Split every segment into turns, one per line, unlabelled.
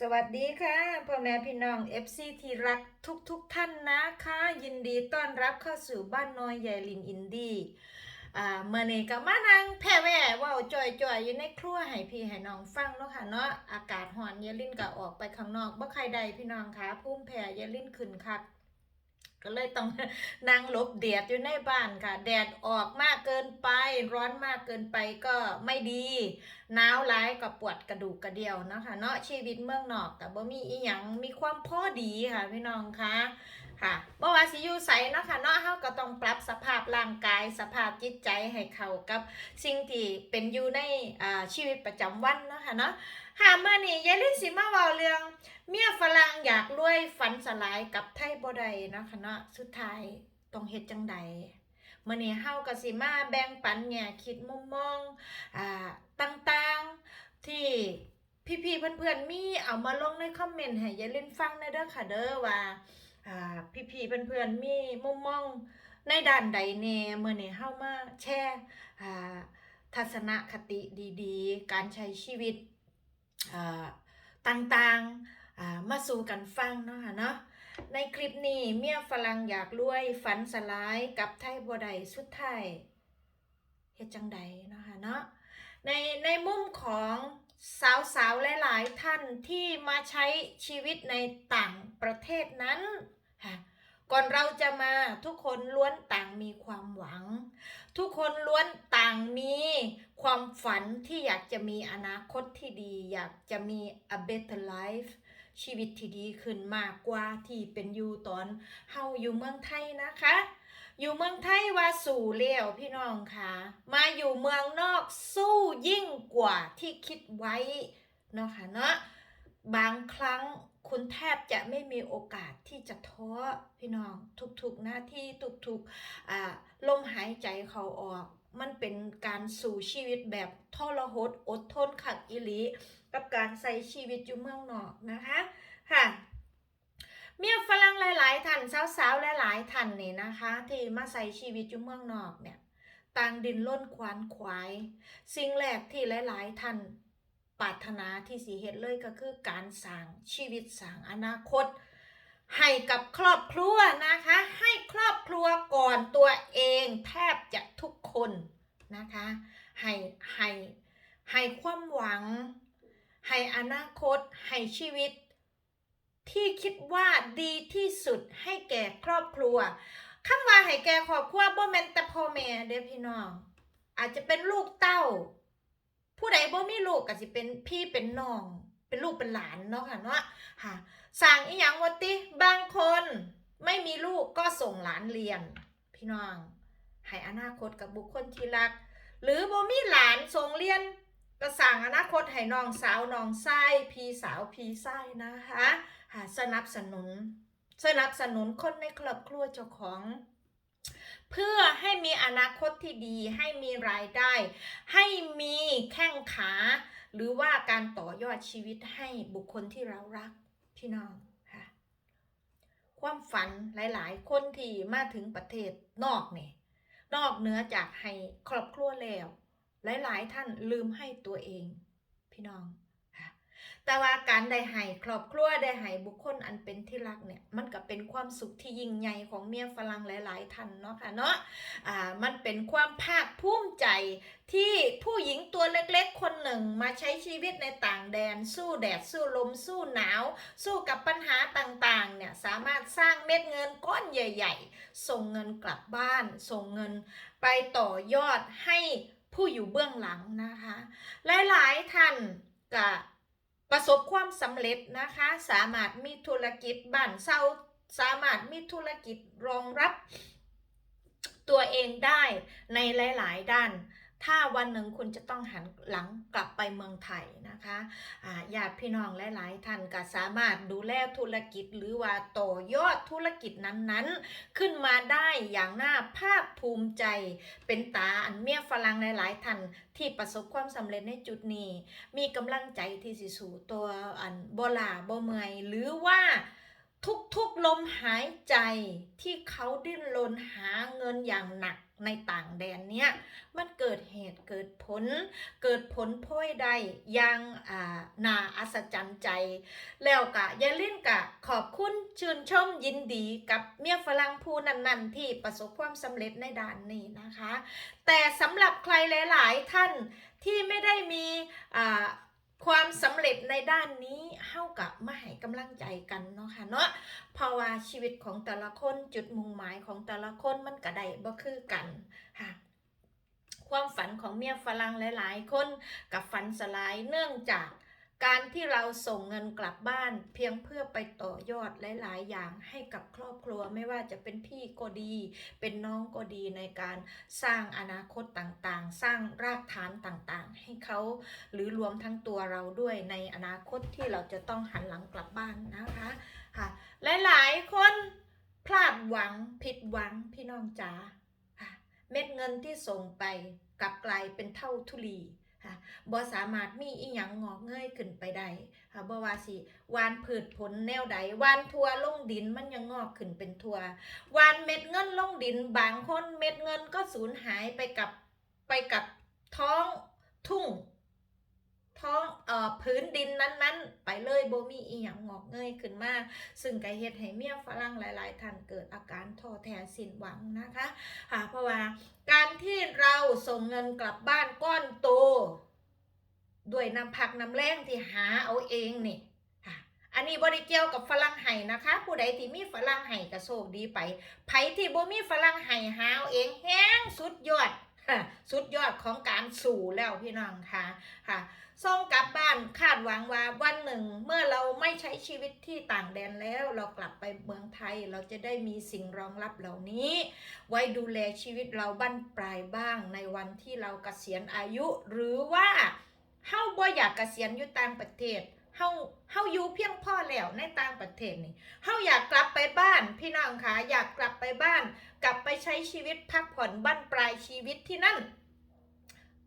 สวัสดีค่ะพ่อแม่พี่น้อง FC ที่รักทุกทุกๆท่านนะคะ ยินดีต้อนรับเข้าสู่บ้านน้อยใหญ่ลินอินดี้อ่าเมื่อนี้ก็มานั่งแพ่แว่ว่าจ่อยจอยอยู่ในครัวให้พี่ให้น้องฟังเนาะค่ะเนาะอากาศหอนยาลินก็ออกไปข้างนอกบ่ใครใดพี่น้องคะพุ่มแพ่ยาลินขึ้นคัก ก็เลยต้องนั่งหลบแดดอยู่ในบ้านค่ะ แดดออกมากเกินไป ร้อนมากเกินไปก็ไม่ดีหนาวร้ายก็ปวดกระดูกกระเดี่ยวเนาะค่ะเนาะชีวิตเมืองนอกแต่บ่มีอีหยังมีความพอดีค่ะพี่น้องคะค่ะบ่ว่าสิอยู่ไสเนาะค่ะเนาะเฮาก็ต้องปรับสภาพร่างกายสภาพจิตใจให้เข้ากับสิ่งที่เป็นอยู่ในชีวิตประจำวันเนาะค่ะเนาะ หามานี่ยายลินสิมาเว้าเรื่อง เมียฝรั่งอยากรวยฝันสลายกับไทยบ่ได้นะคะเนาะสุดท้ายต้องเฮ็ดจังใดมื้อนี้เฮาก็สิมาแบ่งปันแง่คิดมุมมองอ่าต่างๆที่พี่ๆเพื่อนๆมีเอามาลงในคอมเมนต์ให้ยายเล่นฟังในเด้อค่ะเด้อว่าอ่าพี่ๆเพื่อนๆมีมุมมองในด้านใดแน่มื้อนี้เฮามาแชร์อ่าทัศนคติดีๆ การใช้ชีวิต ต่างๆมาสู่กันฟังเนาะค่ะเนาะในคลิปนี้เมียฝรั่งอยากรวยฝันสลายกับไทยบ่ได้สุดไทยเฮ็ดจังใดเนาะค่ะเนาะในในมุมของสาวๆหลาย ๆ ท่านที่มาใช้ชีวิตในต่างประเทศนั้นค่ะ ก่อนเราจะมาทุกคนล้วนต่างมีความหวัง ทุกคนล้วนต่างมีความฝันที่อยากจะมีอนาคตที่ดี อยากจะมี a better life ชีวิตที่ดีขึ้นมากกว่าที่เป็นอยู่ตอนเฮาอยู่เมืองไทยนะคะ อยู่เมืองไทยว่าสู่เลี้ยวพี่น้องค่ะ มาอยู่เมืองนอกสู้ยิ่งกว่าที่คิดไว้เนาะค่ะเนาะบางครั้ง คุณแทบจะไม่มีโอกาสที่จะท้อพี่น้องทุกๆหน้าที่ทุกๆลมหายใจเขาออก มันเป็นการสู่ชีวิตแบบทรหดอดทนขักอิลีกับการใส่ชีวิตอยู่เมืองนอกนะคะค่ะเมียฝรั่งหลายๆท่านสาวๆหลายๆท่านนี่นะคะ ที่มาใส่ชีวิตอยู่เมืองนอกเนี่ยต่างดินล้นควานขวาย สิ่งแรกที่หลายๆท่าน ปรารถนาที่สีเฮ็ดเลยก็คือการสร้างชีวิตสร้างอนาคต ให้กับครอบครัวนะคะ ให้ครอบครัวก่อนตัวเองแทบจะทุกคนนะคะ ให้ให้ให้ความหวัง ให้อนาคต ให้ชีวิต ที่คิดว่าดีที่สุดให้แก่ครอบครัวคำว่าให้แก่ครอบครัวบ่แม่นแต่พ่อแม่เด้อพี่น้อง อาจจะเป็นลูกเต้า ผู้ใดบ่มีลูกก็สิเป็นพี่เป็นน้อง เป็นลูกเป็นหลานเนาะค่ะเนาะค่ะสั่งอีหยังวะติบางคนไม่มีลูกก็ส่งหลานเรียน พี่น้องให้อนาคตกับบุคคลที่รัก หรือบ่มีหลานส่งเรียนก็สั่งอนาคตให้น้องสาวน้องชายพี่สาวพี่ชายนะคะหาสนับสนุน สนับสนุนคนในครอบครัวเจ้าของ เพื่อให้มีอนาคตที่ดี ให้มีรายได้ ให้มีแข้งขา หรือว่าการต่อยอดชีวิตให้บุคคลที่เรารักพี่น้องค่ะความฝันหลาย ๆ คนที่มาถึงประเทศนอกเนี่ยนอกเหนือจากให้ครอบครัวแล้ว หลาย ๆ ท่านลืมให้ตัวเอง พี่น้อง แต่ว่าการได้ให้ครอบครัวได้ให้บุคคลอันเป็นที่รักเนี่ยมันก็เป็นความสุขที่ยิ่งใหญ่ของเมียฝรั่งหลาย ๆท่านเนาะค่ะเนาะอ่ามันเป็นความภาคภูมิใจที่ผู้หญิงตัวเล็กๆ คนหนึ่งมาใช้ชีวิตในต่างแดน สู้แดดสู้ลมสู้หนาว สู้กับปัญหาต่างๆเนี่ยสามารถสร้างเม็ดเงินก้อนใหญ่ ๆ ส่งเงินกลับบ้าน ส่งเงินไปต่อยอดให้ผู้อยู่เบื้องหลังนะคะ หลายๆท่านก็ ประสบความสำเร็จนะคะ สามารถมีธุรกิจบ้านเซาสามารถมีธุรกิจรองรับตัวเองได้ในหลาย ๆ ด้าน ถ้าวันหนึ่งคุณจะต้องหันหลังกลับไปเมืองไทยนะคะญาติพี่น้องหลาย ๆ ท่านก็สามารถดูแลธุรกิจหรือว่าต่อยอดธุรกิจนั้นๆ ขึ้นมาได้อย่างน่าภาคภูมิใจ เป็นตาอันเมียฝรั่งหลาย ๆ ท่านที่ประสบความสำเร็จในจุดนี้ มีกำลังใจที่สิสู่ตัวอันบ่ลาบ่เมยหรือว่า ทุกๆลมหายใจที่เขาดิ้นรนหาเงินอย่างหนักในต่างแดนเนี่ยมันเกิดเหตุเกิดผล เกิดผลพลอยได้อย่างน่าอัศจรรย์ใจ แล้วกะยายลิ่นกะขอบคุณชื่นชมยินดีกับเมียฝรั่งผู้นั้นๆ ที่ประสบความสำเร็จในด้านนี้นะคะ แต่สำหรับใครหลาย ๆ ท่านที่ไม่ได้มีอ่า ความสำเร็จในด้านนี้เท่ากับมาให้กำลังใจกันเนาะค่ะเนาะเพราะว่าชีวิตของแต่ละคนจุดมุ่งหมายของแต่ละคนมันก็ได้บ่คือกันค่ะความฝันของเมียฝรั่งหลาย ๆ คนกับฝันสลายเนื่องจาก การที่เราส่งเงินกลับบ้าน เพียงเพื่อไปต่อยอดหลาย ๆ อย่างให้กับครอบครัวไม่ว่าจะเป็นพี่ก็ดี เป็นน้องก็ดีในการสร้างอนาคตต่างๆ สร้างรากฐานต่างๆ ให้เขาหรือรวมทั้งตัวเราด้วยในอนาคตที่เราจะต้องหันหลังกลับบ้านนะคะค่ะหลาย ๆ คนพลาดหวังผิดหวังพี่น้องจ๋าค่ะเม็ดเงินที่ส่งไปกลับกลายเป็นเท่าทุลี ค่ะบ่สามารถมีอีหยังงอกเงยขึ้นไปได้ค่ะบ่ว่าสิวานพืชผลแนวใดวานทัวลงดินมันยังงอกขึ้นเป็นทัววานเม็ดเงินลงดินบางคนเม็ดเงินก็สูญหายไปกับไปกับท้องทุ่ง ท้องเอ่อพื้นดินนั้นๆ ไปเลยโบมีอีหยังงอกเงยขึ้นมา ซึ่งก็เฮ็ดให้เมียฝรั่งหลาย ๆ ท่านเกิดอาการท้อแท้สิ้นหวังนะคะค่ะเพราะว่าการที่เราส่งเงินกลับบ้านก้อนโตด้วยน้ำพักน้ำแรงที่หาเอาเองนี่อันนี้บริเกี่ยวกับฝรั่งไห้นะคะ ผู้ใดที่มีฝรั่งไห้ก็โชคดีไปไผที่บ่มีฝรั่งไห้หาเอาเองแห้งสุดยอด สุดยอดของการสู่แล้วพี่น้องค่ะค่ะส่งกลับบ้านคาดหวังว่าวันหนึ่ง เมื่อเราไม่ใช้ชีวิตที่ต่างแดนแล้ว เรากลับไปเมืองไทยเราจะได้มีสิ่งรองรับเหล่านี้ ไว้ดูแลชีวิตเราบั้นปลายบ้างในวันที่เราเกษียณอายุ หรือว่าเฮาบ่อยากเกษียณอยู่ต่างประเทศเฮาเฮาอยู่เพียงพ่อแล้วในต่างประเทศนี่เฮาอยากกลับไปบ้านพี่น้องคะอยากกลับไปบ้าน กลับไปใช้ชีวิตพักผ่อนบั้นปลายชีวิตที่นั่น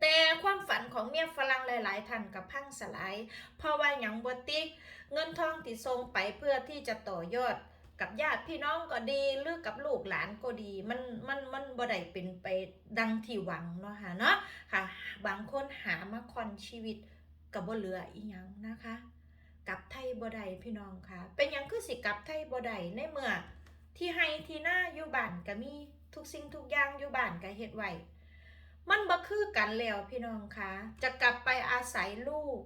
แต่ความฝันของเมียฝรั่งหลาย ๆท่านกับพังสลาย เพราะว่าหยังบติกเงินทองที่ส่งไปเพื่อที่จะต่อยอดกับญาติพี่น้องก็ดีหรือกับลูกหลานก็ดี มันมันมันบ่ได้เป็นไปดังที่หวังเนาะค่ะเนาะค่ะ บางคนหามาคอนชีวิตกับบ่เหลืออีหยังนะคะ กับไทยบ่ได้พี่น้องค่ะ เป็นยังคือสิกับไทยบ่ได้ในเมื่อ ที่ให้ที่หน้าอยู่บ้านก็มีทุกสิ่งทุกอย่างอยู่บ้านก็เฮ็ดไว้มันบ่คือกันแล้วพี่น้องคะจะกลับไปอาศัยลูก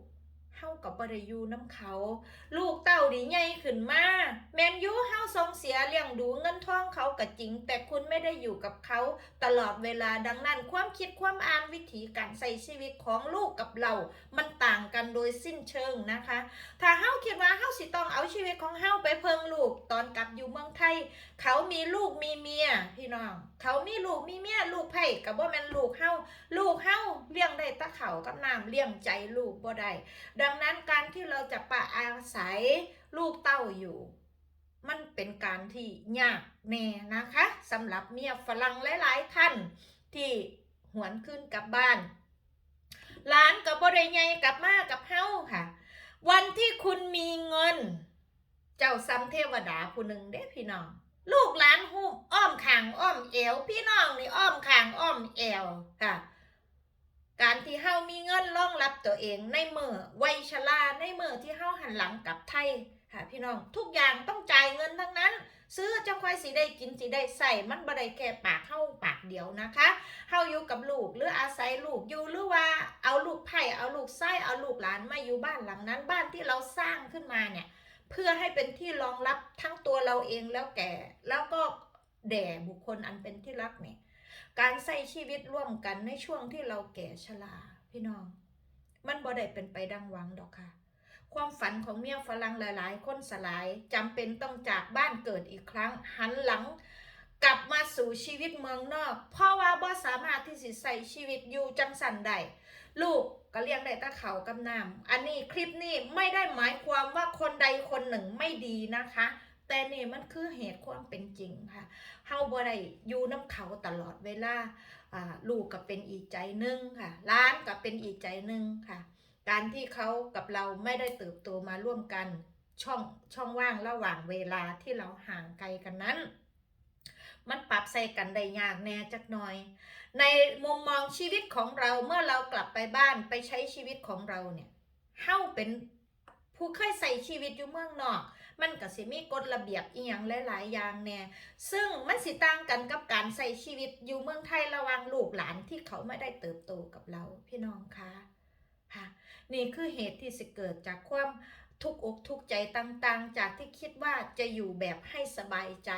เฮากับบ่ได้อยู่น้ำเขา ลูกเต้าดีใหญ่ขึ้นมาแมนยูเฮาส่งเสียเลี้ยงดูเงินทองเขาก็จริง แต่คุณไม่ได้อยู่กับเขาตลอดเวลาดังนั้น ความคิดความอ่านวิธีการใส่ชีวิตของลูกกับเรา มันต่างกันโดยสิ้นเชิงนะคะ ถ้าเฮาคิดว่าเฮาสิต้องเอาชีวิตของเฮาไปเพิ่งลูกตอนกลับอยู่เมืองไทย เขามีลูกมีเมียพี่น้อง เขามีลูกมีเมียลูกไผ่กับว่าม่นลูกเฮาลูกเฮาเลี้ยงได้ตะเขากับน้ำเลี้ยงใจลูกบ่ได้ดังนั้นการที่เราจะปะอาศัยลูกเต้าอยู่ มันเป็นการที่ยากแน่นะคะสำหรับเมียฝรั่งหลาย ๆ ท่านที่หวนขึ้นกลับบ้านหลานกับบ่ได้ใหญ่กลับมากับเฮาค่ะ วันที่คุณมีเงิน เจ้าซ้ำเทวดาผู้หนึ่งเด้พี่น้อง ลูกหลานหูอ้อมขางอ้อมเอว พี่น้องนี่อ้อมขางอ้อมเอวค่ะ การที่เฮามีเงินรองรับตัวเองในเมื่อวัยชราในเมื่อที่เฮาหันหลังกลับไทย ค่ะพี่น้องทุกอย่างต้องจ่ายเงินทั้งนั้น ซื้อจังค่อยสิได้กินสิได้ใส่มันบ่ได้แค่ปากเฮาปากเดียวนะคะเฮาอยู่กับลูกหรืออาศัยลูกอยู่หรือว่าเอาลูกไผ่เอาลูกไส้เอาลูกหลานมาอยู่บ้านหลังนั้น บ้านที่เราสร้างขึ้นมาเนี่ยเพื่อให้เป็นที่รองรับทั้งตัวเราเองแล้วแก่ แล้วก็แด่บุคคลอันเป็นที่รักเนี่ยการใช้ชีวิตร่วมกันในช่วงที่เราแก่ชราพี่น้อง มันบ่ได้เป็นไปดังหวังดอกค่ะ ความฝันของเมียฝรั่งหลาย ๆ คนสลายจำเป็นต้องจากบ้านเกิดอีกครั้ง หันหลังกลับมาสู่ชีวิตเมืองนอก เพราะว่าบ่สามารถที่สิใส่ชีวิตอยู่จังสันใดลูกก็เลี้ยงได้แตะเขากับน้ำอันนี้คลิปนี้ไม่ได้หมายความว่าคนใดคนหนึ่งไม่ดีนะคะ แต่นี่มันคือเหตุความเป็นจริงค่ะเฮาบ่ได้อยู่น้ำเขาตลอดเวลาลูกก็เป็นอีกใจหนึงค่ะร้านก็เป็นอีกใจหนึงค่ะ การที่เขากับเราไม่ได้เติบโตมาร่วมกันช่องช่องว่างระหว่างเวลาที่เราห่างไกลกันนั้น มันปรับใส่กันได้ยากแน่จักหน่อย ในมุมมองชีวิตของเราเมื่อเรากลับไปบ้านไปใช้ชีวิตของเราเนี่ยเฮาเป็นผู้เคยใส่ชีวิตอยู่เมืองนอก มันก็สิมีกฎระเบียบอีหยังหลาย ๆ อย่างแน่ซึ่งมันสิต่างกันกับการใส่ชีวิตอยู่เมืองไทยระว่างลูกหลานที่เขาไม่ได้เติบโตกับเราพี่น้องคะค่ะ นี่คือเหตุที่สิเกิดจากความทุกข์อกทุกข์ใจต่างๆ จากที่คิดว่าจะอยู่แบบให้สบายใจ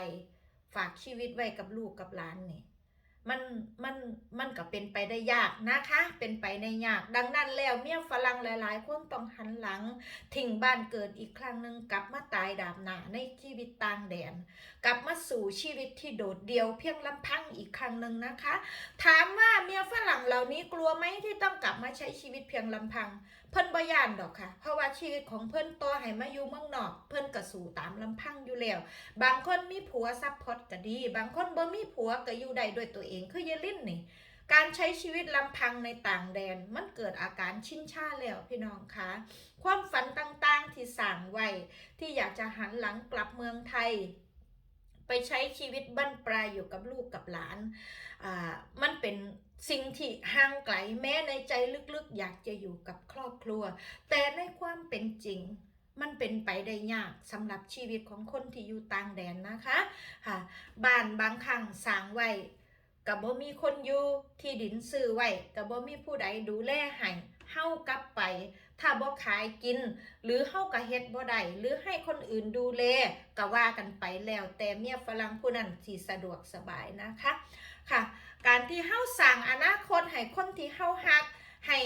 ฝากชีวิตไว้กับลูกกับหลานนี่ มันมันมันก็เป็นไปได้ยากนะคะ เป็นไปได้ยาก ดังนั้นแล้วเมียฝรั่งหลายๆ คนต้องหันหลังทิ้งบ้านเกิดอีกครั้งหนึ่งกลับมาตายดาบหนาในชีวิตต่างแดน กลับมาสู่ชีวิตที่โดดเดี่ยวเพียงลำพังอีกครั้งหนึ่งนะคะ ถามว่าเมียฝรั่งเหล่านี้กลัวไหมที่ต้องกลับมาใช้ชีวิตเพียงลำพังเพิ่นบ่ย่านดอกค่ะ เพราะว่าชีวิตของเพิ่นต่อให้มาอยู่เมืองนอก เพิ่นก็สู่ตามลำพังอยู่แล้ว บางคนมีผัวซับพอร์ตก็ดี บางคนบ่มีผัวก็อยู่ได้ด้วยตัวเองคือเยลินนี่การใช้ชีวิตลำพังในต่างแดนมันเกิดอาการชินชาแล้วพี่น้องคะความฝันต่างๆที่สั่งไว้ ที่อยากจะหันหลังกลับเมืองไทย ไปใช้ชีวิตบั้นปลายอยู่กับลูกกับหลาน อ่า มันเป็น สิ่งที่ห่างไกลแม้ในใจลึกๆ อยากจะอยู่กับครอบครัว แต่ในความเป็นจริงมันเป็นไปได้ยากสำหรับชีวิตของคนที่อยู่ต่างแดนนะคะค่ะบ้านบางครั้งสร้างไว้กับบ่มีคนอยู่ที่ดินซื้อไว้กับบ่มีผู้ใดดูแลให้เฮากลับไป ถ้าบ่ขายกิน หรือเฮาก็เฮ็ดบ่ได้หรือให้คนอื่นดูแลก็ว่ากันไปแล้ว แต่เมียฝรั่งผู้นั้นสิสะดวกสบายนะคะ ค่ะ การที่เฮาสั่งอนาคตให้คนที่เฮาฮักให้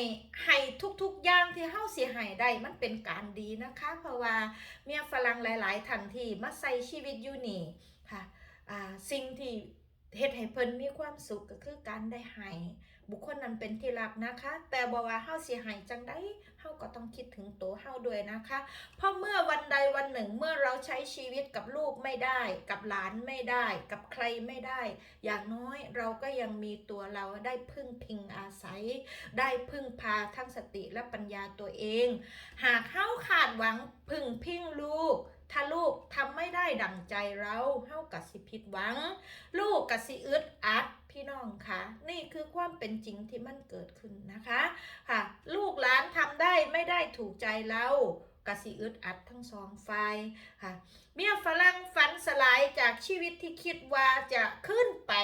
ให้ทุกๆอย่างที่เฮาสิให้ได้มันเป็นการดีนะคะ เพราะว่าเมียฝรั่งหลาย ๆท่านที่มาใส่ชีวิตอยู่นี่ค่ะสิ่งที่เฮ็ดให้เพิ่นมีความสุขก็คือการได้ให้ บุคคลนั้นเป็นที่รักนะคะ แต่บ่ว่าเฮาสิให้จังได้เฮาก็ต้องคิดถึงตัวเฮาด้วยนะคะ เพราะเมื่อวันใดวันหนึ่งเมื่อเราใช้ชีวิตกับลูกไม่ได้ กับหลานไม่ได้ กับใครไม่ได้ อย่างน้อยเราก็ยังมีตัวเราได้พึ่งพิงอาศัย ได้พึ่งพาทั้งสติและปัญญาตัวเอง หากเฮาขาดหวังพึ่งพิงลูกถ้าลูกทำไม่ได้ดั่งใจเราเฮากัสิผิดหวัง ลูกกัสิอึดอัด พี่น้องคะนี่คือความเป็นจริงที่มันเกิดขึ้นนะคะค่ะ ลูกหลานทำได้ไม่ได้ถูกใจเรากสิอึดอัดทั้งสองฝ่ายค่ะ เมียฝรั่งฝันสลายจากชีวิตที่คิดว่าจะขึ้นไป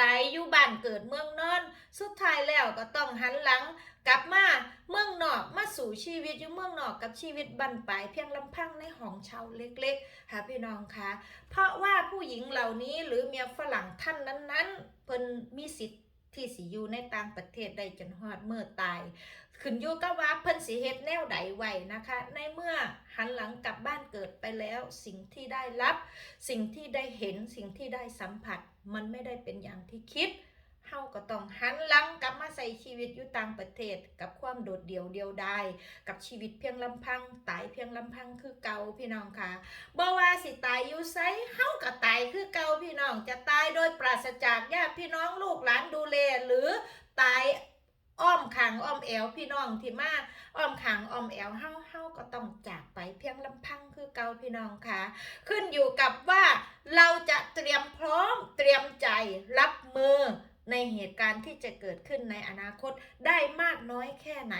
ตายอยู่บ้านเกิดเมืองนอน สุดท้ายแล้วก็ต้องหันหลัง กลับมาเมืองนอกมาสู่ชีวิตอยู่เมืองนอกกับชีวิตบันปลายเพียงลำพังในห้องเช่าเล็กๆค่ะพี่น้องคะเพราะว่าผู้หญิงเหล่านี้หรือเมียฝรั่งท่านนั้นๆ เพิ่นมีสิทธิ์ที่สิอยู่ในต่างประเทศได้จนฮอดเมื่อตาย ขึ้นอยู่กับว่าเพิ่นสิเฮ็ดแนวใดไว้นะคะ ในเมื่อหันหลังกลับบ้านเกิดไปแล้วสิ่งที่ได้รับ สิ่งที่ได้เห็นสิ่งที่ได้สัมผัส มันไม่ได้เป็นอย่างที่คิด เฮาก็ต้องหันหลังกลับมาใส่ชีวิตอยู่ต่างประเทศ กับความโดดเดี่ยวเดียวดายกับชีวิตเพียงลำพัง ตายเพียงลำพังคือเก่าพี่น้องค่ะบ่ว่าสิตายอยู่ไสเฮาก็ตายคือเก่าพี่น้อง จะตายโดยปราศจากญาติพี่น้องลูกหลานดูแลหรือตายอ้อมขังอ้อมแอวพี่น้องที่มาอ้อมขังอ้อมแอวเฮาเฮาก็ต้องจากไปเพียงลำพังคือเก่าพี่น้องค่ะ ขึ้นอยู่กับว่าเราจะเตรียมพร้อมเตรียมใจรับมือ ในเหตุการณ์ที่จะเกิดขึ้นในอนาคตได้มากน้อยแค่ไหน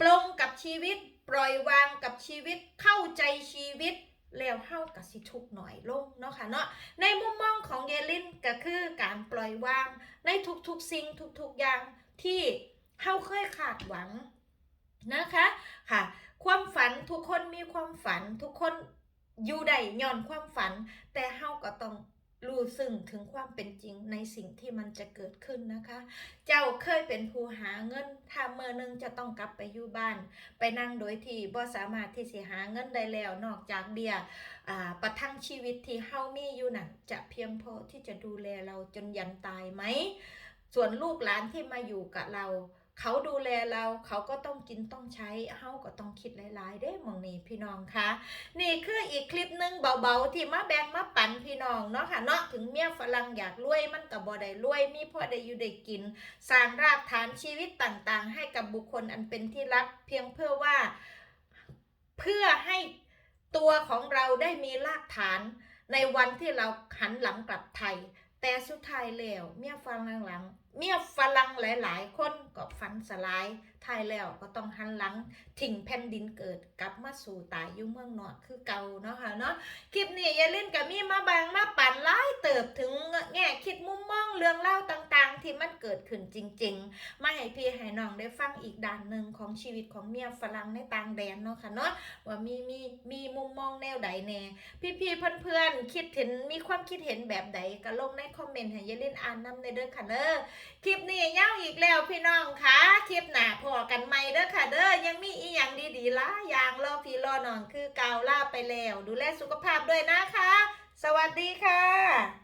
ปลงกับชีวิต ปล่อยวางกับชีวิต เข้าใจชีวิต แล้วเฮากับสิทุกหน่อยลงเนาะค่ะเนาะ ในมุมมองของเยลินก็คือการปล่อยวาง ในทุกๆสิ่งทุกๆอย่างที่เฮาเคยคาดหวังนะคะค่ะ ความฝันทุกคนมีความฝันทุกคนอยู่ได้ย้อนความฝัน แต่เฮาก็ต้อง รู้ซึ่งถึงความเป็นจริงในสิ่งที่มันจะเกิดขึ้นนะคะ เจ้าเคยเป็นผู้หาเงิน ถ้าเมื่อนึงจะต้องกลับไปอยู่บ้าน ไปนั่งโดยที่บ่สามารถที่สิหาเงินได้แล้ว นอกจากเบี้ยประทังชีวิตที่เฮามีอยู่นั่นจะเพียงพอที่จะดูแลเราจนยันตายไหม ส่วนลูกหลานที่มาอยู่กับเรา เขาดูแลเราเขาก็ต้องกินต้องใช้เฮาก็ต้องคิดหลายๆเด้มองนี้พี่น้องคะนี่คืออีกคลิปหนึงเบาๆที่มาแบ่งมาปั่นพี่น้องเนาะค่ะเนาะถึงเมียฝรั่งอยากรวยมันก็บ่ได้รวยมีพ่อได้อยู่ได้กิน สร้างรากฐานชีวิตต่างๆ ให้กับบุคคลอันเป็นที่รักเพียงเพื่อว่าเพื่อให้ตัวของเราได้มีรากฐานในวันที่เราหันหลังกลับไทย แต่สุดท้ายแล้วเมียฝรั่งหลังเมียฝรั่งหลาย ๆ คนก็ฟันสลาย ท้ายแล้วก็ต้องหันหลังทิ้งแผ่นดินเกิดกลับมาสู่ตายอยู่เมืองนอกคือเก่าเนาะค่ะเนาะคลิปนี้อย่าเล่นกับมีมาบางมาปั่นหลายเติบถึงแง่คิดมุมมองเรื่องเล่าต่างๆ ที่มันเกิดขึ้นจริง ๆ มาให้พี่ให้น้องได้ฟังอีกด้านหนึ่งของชีวิตของเมียฝรั่งในต่างแดนเนาะค่ะเนาะว่ามีมีมีมุมมองแนวใดแน่พี่ๆเพื่อนๆคิดเห็นมีความคิดเห็นแบบใดก็ลงในคอมเมนต์ให้ยาลินอ่านนำในเด้อค่ะเด้อคลิปนี้ยาวอีกแล้วพี่น้องค่ะคลิปหน้าพอกันใหม่เด้อค่ะ เด้อยังมีอีหยังดีๆละอย่างรอพี่รอน้องคือเกาวลาไปแล้ว ดูแลสุขภาพด้วยนะคะ สวัสดีค่ะ